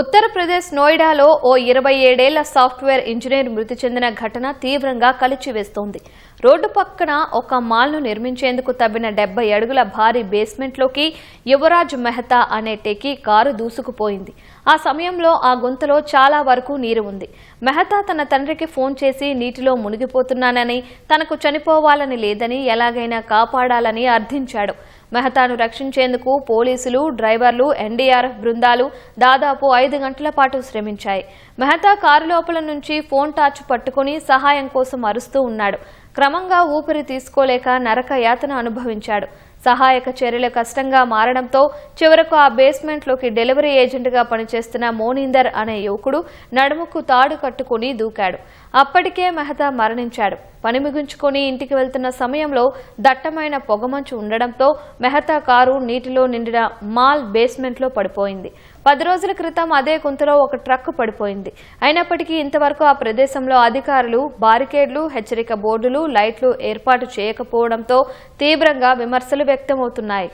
ఉత్తరప్రదేశ్ నోయిడాలో ఓ ఇరవై ఏడేళ్ళ software engineer మృతి చెందిన ఘటన తీవ్రంగా కలిచివేస్తోంది. రోడ్డు పక్కన ఒక మాల్ను నిర్మించేందుకు తవ్విన డెబ్బై అడుగుల భారీ బేస్మెంట్లోకి యువరాజ్ మెహతా అనే టెకీ కారు దూసుకుపోయింది. ఆ సమయంలో ఆ గుంతలో చాలా వరకు నీరు ఉంది. మెహతా తన తండ్రికి ఫోన్ చేసి నీటిలో మునిగిపోతున్నానని తనకు చనిపోవాలని లేదని ఎలాగైనా కాపాడాలని అర్థించాడు. మెహతాను రక్షించేందుకు పోలీసులు డ్రైవర్లు ఎన్డీఆర్ఎఫ్ బృందాలు దాదాపు ఐదు గంటల పాటు శ్రమించాయి. మెహతా కారు లోపల నుంచి ఫోన్ టార్చ్ పట్టుకుని సహాయం కోసం అరుస్తూ ఉన్నాడు. క్రమంగా ఊపిరి తీసుకోలేక నరక యాతన అనుభవించాడు. సహాయక చర్యలు కష్టంగా మారడంతో చివరకు ఆ బేస్మెంట్లోకి డెలివరీ ఏజెంట్గా పనిచేస్తున్న మోనీందర్ అనే యువకుడు నడుముకు తాడు కట్టుకుని దూకాడు. అప్పటికే మెహతా మరణించాడు. పని ముగించుకొని ఇంటికి వెళ్తున్న సమయంలో దట్టమైన పొగమంచు ఉండడంతో మెహతా కారు నీటిలో నిండిన మాల్ బేస్మెంట్లో పడిపోయింది. పది రోజుల క్రితం అదే గుంతలో ఒక ట్రక్ పడిపోయింది. అయినప్పటికీ ఇంతవరకు ఆ ప్రదేశంలో అధికారులు బారికేడ్లు హెచ్చరిక బోర్డులు లైట్లు ఏర్పాటు చేయకపోవడంతో తీవ్రంగా విమర్శలు వ్యక్తమవుతున్నాయి.